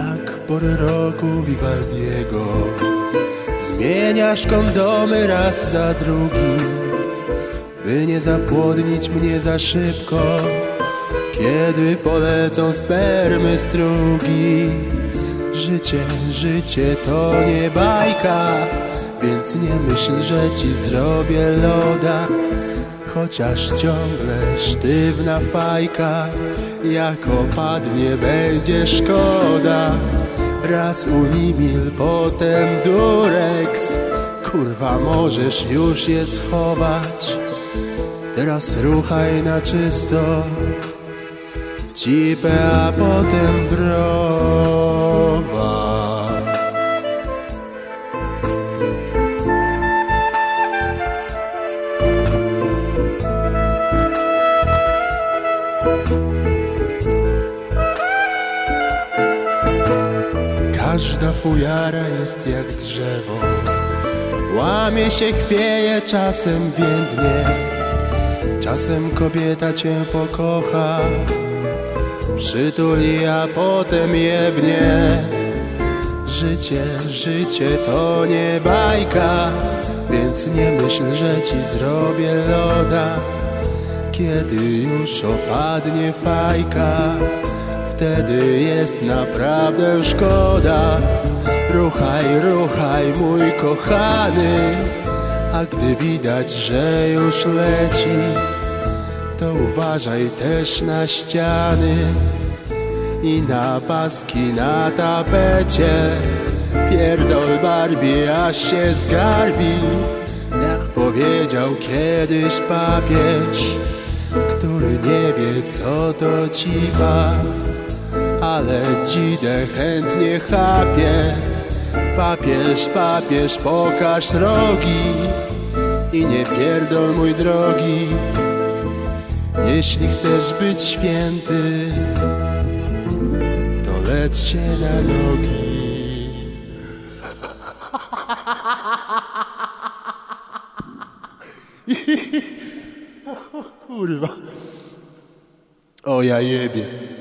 Jak pory roku Vivaldiego. Zmieniasz kondomy raz za drugim By nie zapłodnić mnie za szybko. Kiedy polecą spermy strugi Życie, życie to nie bajka Więc nie myśl, że ci zrobię loda Chociaż ciągle sztywna fajka Jak opadnie będzie szkoda. Raz Unimil, potem Durex. Kurwa możesz już je schować. Teraz ruchaj na czysto. W cipę, a potem w rowa Każda fujara jest jak drzewo. Łamie się, chwieje, czasem więdnie. Czasem kobieta cię pokocha. Przytuli, a potem jebnie. Życie, życie to nie bajka Więc nie myśl, że ci zrobię loda Kiedy już opadnie fajka Wtedy jest naprawdę szkoda. Ruchaj, ruchaj mój kochany A gdy widać, że już leci To uważaj też na ściany I na paski na tapecie. Pierdol Barbie, aż się zgarbi Jak powiedział kiedyś papież Który nie wie co to cipa ale dzidę chętnie chapie. Papież, papież, pokaż rogi i nie pierdol, mój drogi. Jeśli chcesz być święty, to leć się na nogi. Kurwa. O ja jebie.